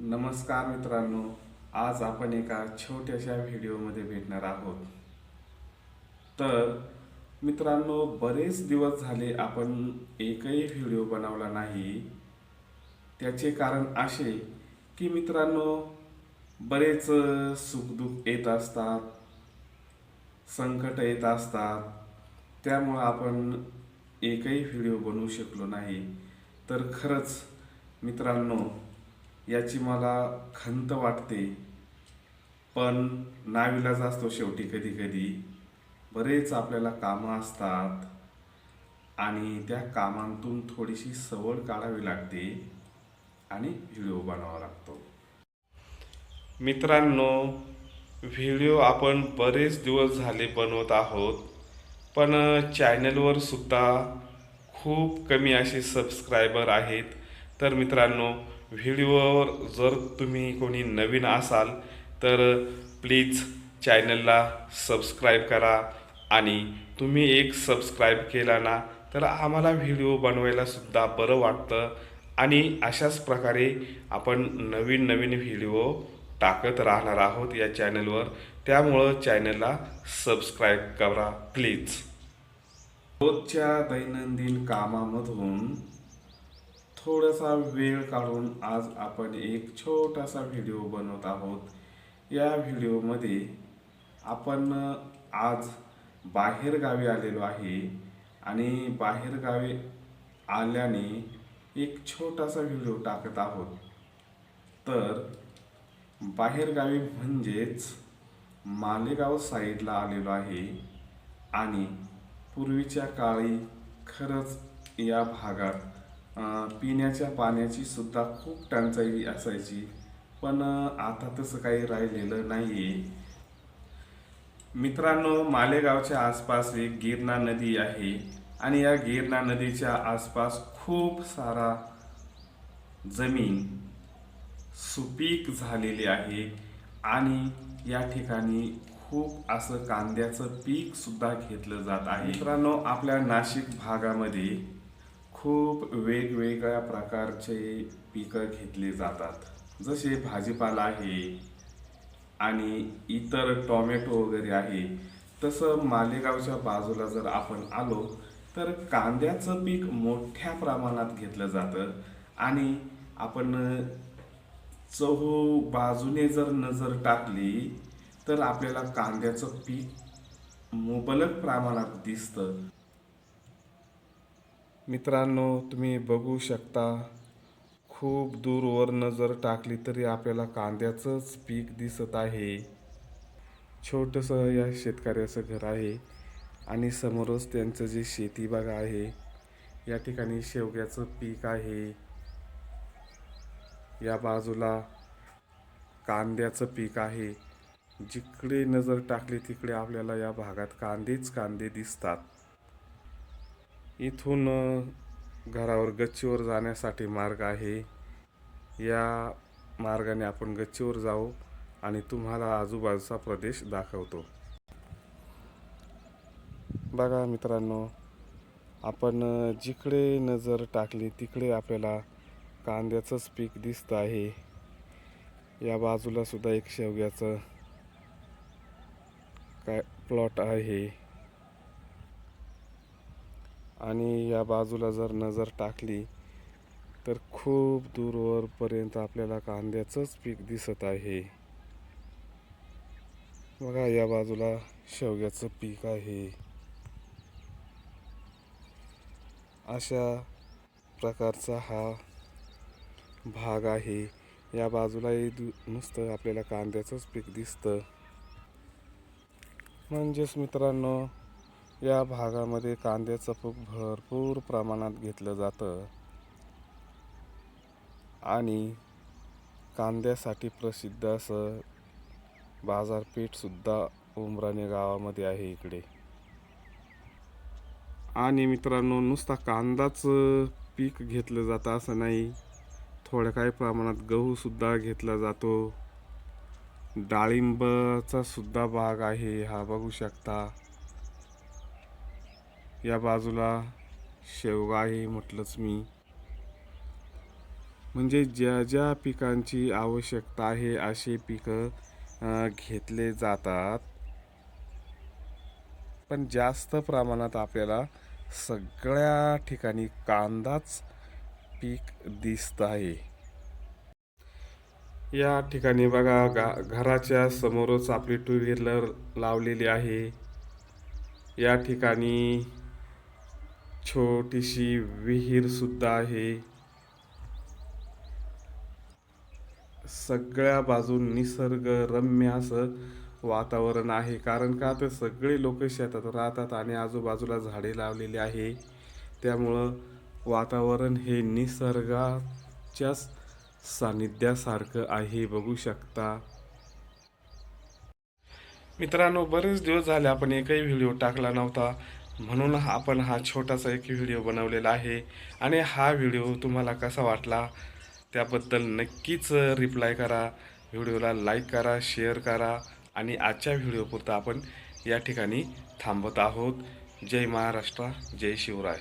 नमस्कार मित्रांनो आज आपण एका छोट्याशा व्हिडिओमध्ये भेटणार आहोत. तर मित्रांनो बरेच दिवस झाले आपण एकही व्हिडिओ बनवला नाही. त्याचे कारण असे की मित्रांनो बरेच सुखदुःख येत असतात संकट येत असतात. त्यामुळं आपण एकही व्हिडिओ बनवू शकलो नाही. तर खरंच मित्रांनो याची मला खंत वाटते. पण नाविलाज असतो शेवटी कधी कधी बरेच आपल्याला कामं असतात आणि त्या कामांतून थोडीशी सवड काढावी लागते आणि व्हिडिओ बनावा लागतो. मित्रांनो व्हिडिओ आपण बरेच दिवस झाले बनवत आहोत पण चॅनलवर सुद्धा खूप कमी असे सबस्क्रायबर आहेत. तर मित्रांनो व्हिडिओवर जर तुम्ही कोणी नवीन असाल तर प्लीज चॅनलला सबस्क्राईब करा आणि तुम्ही एक सबस्क्राईब केला ना तर आम्हाला व्हिडिओ बनवायलासुद्धा बरं वाटतं. आणि अशाच प्रकारे आपण नवीन नवीन व्हिडिओ टाकत राहणार आहोत या चॅनलवर. त्यामुळं चॅनलला सबस्क्राईब करा प्लीज. रोजच्या दैनंदिन कामामधून थोडासा वेळ काढून आज आपण एक छोटासा व्हिडिओ बनवत आहोत. या व्हिडिओमध्ये आपण आज बाहेरगावी आलेलो आहे आणि बाहेरगावी आल्याने एक छोटासा व्हिडिओ टाकत आहोत. तर बाहेरगावी म्हणजेच मालेगाव साईडला आलेलो आहे आणि पूर्वीच्या काळी खरंच या भागात पिण्याच्या पाण्याची सुद्धा खूप टंचाई असायची. पण आता तसं काही राहिलेलं नाही आहे मित्रांनो मालेगावच्या आसपास एक गिरणा नदी आहे आणि या गिरणा नदीच्या आसपास खूप सारा जमीन सुपीक झालेली आहे आणि या ठिकाणी खूप असं कांद्याचं पीक सुद्धा घेतलं जात आहे. मित्रांनो आपल्या नाशिक भागामध्ये खूप वेगवेगळ्या प्रकारचे पिकं घेतली जातात. जसे भाजीपाला आहे आणि इतर टोमॅटो वगैरे आहे. तसं मालेगावच्या बाजूला जर आपण आलो तर कांद्याचं पीक मोठ्या प्रमाणात घेतलं जातं. आणि आपण चहू बाजूने जर नजर टाकली तर आपल्याला कांद्याचं पीक मुबलक प्रमाणात दिसतं. मित्रांनो तुम्ही बघू शकता खूप दूरवर नजर टाकली तरी आपल्याला कांद्याचंच पीक दिसत आहे. छोटंसं या शेतकऱ्याचं घर आहे आणि समोरच त्यांचं जे शेती बागा आहे या ठिकाणी शेवग्याचं पीक आहे. या बाजूला कांद्याचं पीक आहे. जिकडे नजर टाकली तिकडे आपल्याला या भागात कांदेच कांदे दिसतात. इथून घरावर गच्चीवर जाण्यासाठी मार्ग आहे. या मार्गाने आपण गच्चीवर जाऊ आणि तुम्हाला आजूबाजूचा प्रदेश दाखवतो. बघा मित्रांनो आपण जिकडे नजर टाकली तिकडे आपल्याला कांद्याचंच पीक दिसतं आहे. या बाजूला सुद्धा एक शेवग्याचं काय प्लॉट आहे. आणि या बाजूला जर नजर टाकली तर खूप दूरवरपर्यंत आपल्याला कांद्याचंच पीक दिसत आहे. बघा या बाजूला शेवग्याचं पीक आहे. अशा प्रकारचा हा भाग आहे. या बाजूलाही दु नुसतं आपल्याला कांद्याचंच पीक दिसतं. म्हणजेच मित्रांनो या भागामध्ये कांद्याचं पीक भरपूर प्रमाणात घेतलं जातं. आणि कांद्यासाठी प्रसिद्ध असं बाजारपेठसुद्धा उमराणे गावामध्ये आहे इकडे. आणि मित्रांनो नुसता कांदाच पीक घेतलं जातं असं नाही. थोड्या काही प्रमाणात गहूसुद्धा घेतला जातो. डाळिंबाचा सुद्धा भाग आहे हा बघू शकता. या बाजूला शेवगा आहे म्हटलंच मी. म्हणजे ज्या ज्या पिकांची आवश्यकता आहे असे पिकं घेतले जातात. पण जास्त प्रमाणात आपल्याला सगळ्या ठिकाणी कांदाच पीक दिसत आहे. या ठिकाणी बघा गा घराच्या समोरच आपली टू व्हीलर लावलेली आहे. या ठिकाणी छोटीशी विहीर सुद्धा आहे. सगळ्या बाजून निसर्गरम्य असं वातावरण आहे. कारण का? तर सगळे लोक शेतात राहतात आणि आजूबाजूला झाडे लावलेली आहे. त्यामुळं वातावरण हे निसर्गाच्याच सानिध्यासारखं आहे. बघू शकता. मित्रांनो बरेच दिवस झाले आपण एकही व्हिडिओ टाकला नव्हता. म्हणून आपण हा छोटासा एक व्हिडिओ बनवलेला आहे. आणि हा व्हिडिओ तुम्हाला कसा वाटला त्याबद्दल नक्कीच रिप्लाय करा. व्हिडिओला लाईक करा शेअर करा. आणि आजच्या व्हिडिओपुरता आपण या ठिकाणी थांबत आहोत. जय महाराष्ट्र जय शिवराय.